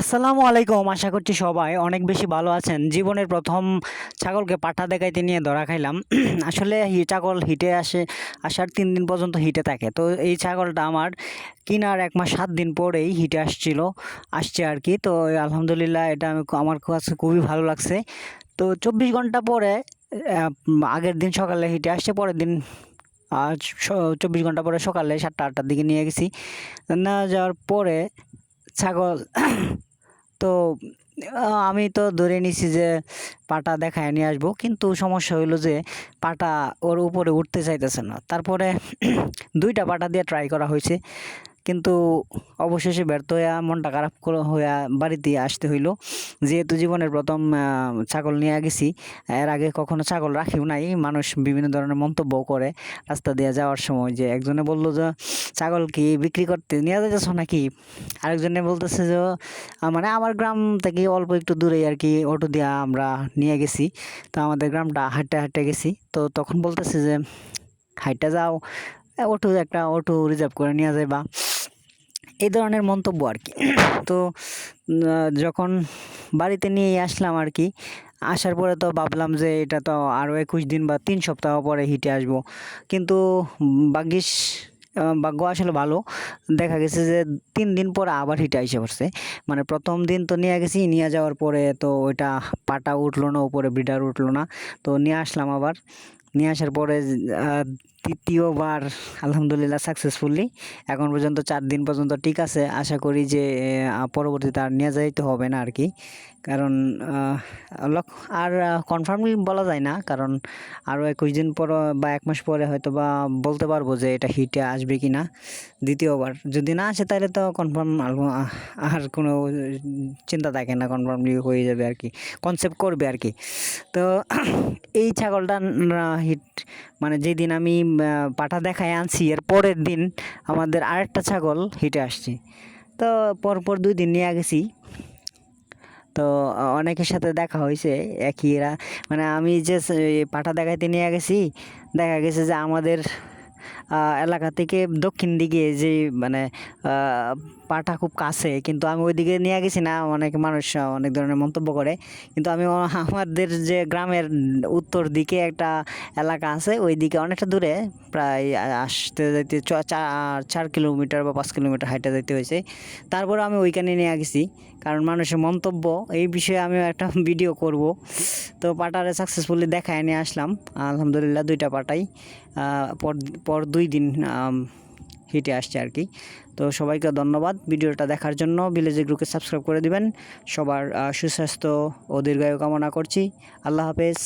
আসসালামু আলাইকুম, আশা করছি সবাই অনেক বেশি ভালো আছেন। জীবনের প্রথম ছাগলকে পাঠা দেখাইতে নিয়ে ধরা খাইলাম। আসলে ছাগল হিটে আসে, আসার তিন দিন পর্যন্ত হিটে থাকে। তো এই ছাগলটা আমার কিনার এক মাস সাত দিন পরেই হিটে আসছিল, আসছে আর কি। তো আলহামদুলিল্লাহ এটা আমি আমার কাছে খুবই ভালো লাগছে। তো চব্বিশ ঘণ্টা পরে আগের দিন সকালে হিটে আসছে, পরের দিন আজ চব্বিশ ঘণ্টা পরে সকালে সাতটা আটটার দিকে নিয়ে গেছি। না যাওয়ার পরে ছাগল তো আমি তো ধরে নিছি যে পাটা দেখায় নিয়ে আসব। কিন্তু সমস্যা হইল যে পাটা ওর উপরে উঠতে চাইতেছে না। তারপরে দুইটা পাটা দিয়ে ট্রাই করা হয়েছে। কিন্তু অবশেষে ব্যর্থ হইয়া মনটা খারাপ হইয়া বাড়িতে আসতে হইল। যেহেতু জীবনের প্রথম ছাগল নিয়ে গেছি, এর আগে কখনো ছাগল রাখিও নাই। মানুষ বিভিন্ন ধরনের মন্তব্য করে। রাস্তা দিয়ে যাওয়ার সময় যে একজনে বলল যে, ছাগল কি বিক্রি করতে নিয়ে যাইতেছ নাকি? আরেকজনে বলতেছে যে মানে আমার গ্রাম থেকে অল্প একটু দূরে আর কি অটো দিয়া আমরা নিয়ে গেছি। তো আমাদের গ্রামটা হাঁটতে হাঁটতে গেছি। তো তখন বলতেছে যে, হাইটটা যাও অটো একটা অটো রিজার্ভ করে নিয়ে যাইবা। এই ধরনের মন্তব্য আর কি। তো যখন বাড়িতে নিয়ে আসলাম আর কি, আসার পরে তো ভাবলাম যে এটা তো আরও একুশ দিন বা তিন সপ্তাহ পরে হিটে আসব। কিন্তু ভাগ্যিস ভাগ্য আসলে ভালো। দেখা গেছে যে তিন দিন পরে আবার হিটে এসে পড়ছে। মানে প্রথম দিন তো নিয়ে গেছি, নিয়ে যাওয়ার পরে তো ওইটা পাটা উঠল না, উপরে ব্রিডার উঠল না। তো নিয়ে আসলাম আবার। নিয়ে আসার পরে তৃতীয়বার আলহামদুলিল্লাহ সাকসেসফুলি এখন পর্যন্ত চার দিন পর্যন্ত ঠিক আছে। আশা করি যে পরবর্তীতে আর নিয়ে যাইতে হবে না আর কি কারণ আর কনফার্মলি বলা যায় না। কারণ আরও একুশ দিন পর, বা এক মাস পরে হয়তো বা বলতে পারব যে এটা হিটে আসবে কি না দ্বিতীয়বার। যদি না আসে তাহলে তো কনফার্ম আর কোনো চিন্তা থাকে না। কনফার্মলি হয়ে যাবে আর কি কনসেপ্ট করবে আর কি তো এই ছাগলটা হিট মানে যেদিন আমি পাঠা দেখায় আনছি। এর পরের দিন আমাদের আরেকটা ছাগল হিটে আসছে। তো পরপর দুই দিন নিয়ে গেছি। তো অনেকের সাথে দেখা হয়েছে, একই এরা। মানে আমি যে পাঠা দেখাইতে নিয়ে গেছি, দেখা গেছে যে আমাদের এলাকা থেকে দক্ষিণ দিকে যে মানে পাটা খুব কাছে, কিন্তু আমি ওইদিকে নিয়ে গেছি না, অনেক মানুষ, অনেক ধরনের মন্তব্য করে। কিন্তু আমি আমাদের যে গ্রামের উত্তর দিকে একটা এলাকা আছে ওই দিকে অনেকটা দূরে, প্রায় আসতে যাইতে চার চার কিলোমিটার বা পাঁচ কিলোমিটার হাইটে যাইতে হয়েছে। তারপরে আমি ওইখানে নিয়ে গেছি, কারণ মানুষের মন্তব্য, এই বিষয়ে আমি একটা ভিডিও করব। তো পাটারে সাকসেসফুলি দেখায় নিয়ে আসলাম, আলহামদুলিল্লাহ দুইটা পাটাই পর পর দুই দিন হেঁটে আসছে আর কি। তো সবাইকে ধন্যবাদ ভিডিওটা দেখার জন্য। ভিলেজের গ্রুপকে সাবস্ক্রাইব করে দিবেন। সবার সুস্বাস্থ্য ও দীর্ঘায়ু কামনা করছি। আল্লাহ হাফেজ।